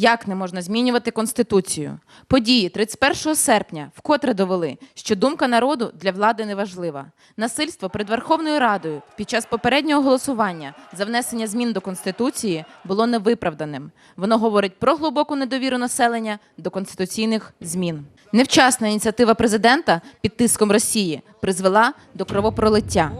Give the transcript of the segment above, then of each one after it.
Як не можна змінювати конституцію? Події 31 серпня вкотре довели, що думка народу для влади не важлива. Насильство перед Верховною Радою під час попереднього голосування за внесення змін до конституції було невиправданим. Воно говорить про глибоку недовіру населення до конституційних змін. Невчасна ініціатива президента під тиском Росії призвела до кровопролиття.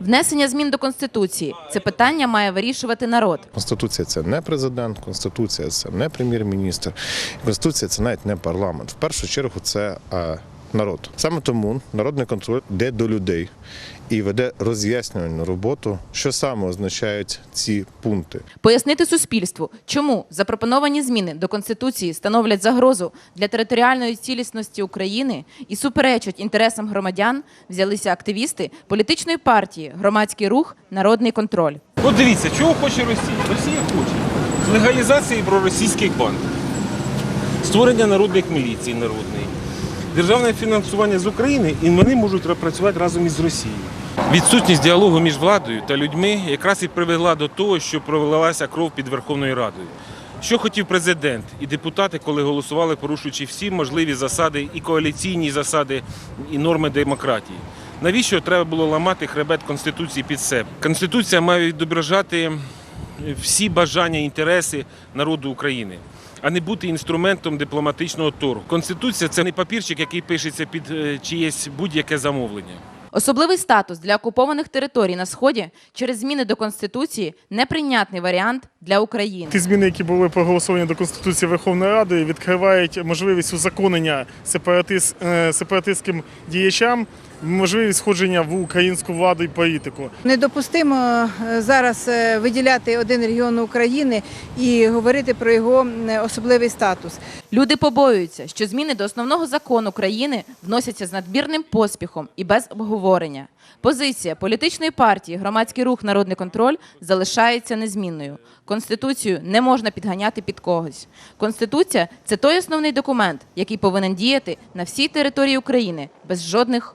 Внесення змін до конституції це питання має вирішувати народ. Конституція це не президент, конституція це не прем'єр-міністр, конституція це навіть не парламент. В першу чергу це е, народ. Саме тому народний контроль йде до людей і веде роз'яснювальну роботу, що саме означають ці пункти. Пояснити суспільству, чому запропоновані зміни до конституції становлять загрозу для територіальної цілісності України і суперечать інтересам громадян, взялися активісти політичної партії Громадський рух Народний контроль. От дивіться, чого хоче Росія? Росія хоче з легалізації проросійських банків, створення народних міліцій народної, державне фінансування з України, і вони можуть працювати разом із Росією. Відсутність діалогу між владою та людьми якраз і привела до того, що пролилася кров під Верховною Радою. Що хотів президент і депутати, коли голосували, порушуючи всі можливі засади, і коаліційні засади, і норми демократії? Навіщо треба було ламати хребет Конституції під себе? Конституція має відображати всі бажання і інтереси народу України, а не бути інструментом дипломатичного торгу. Конституція це не папірчик, який пишеться під е, чиєсь будь-яке замовлення. Особливий статус для окупованих територій на сході через зміни до конституції неприйнятний варіант для України. Ті зміни, які були проголосовані до Конституції Верховної Ради, відкривають можливість узаконення сепаратист, е, сепаратистським діячам, можливість входження в українську владу і політику. Недопустимо е, зараз е, виділяти один регіон України і говорити про його особливий статус. Люди побоюються, що зміни до основного закону країни вносяться з надмірним поспіхом і без обговорення. Позиція політичної партії Громадський рух Народний контроль залишається незмінною. Конституцію не можна підганяти під когось. Конституція це той основний документ, який повинен діяти на всій території України без жодних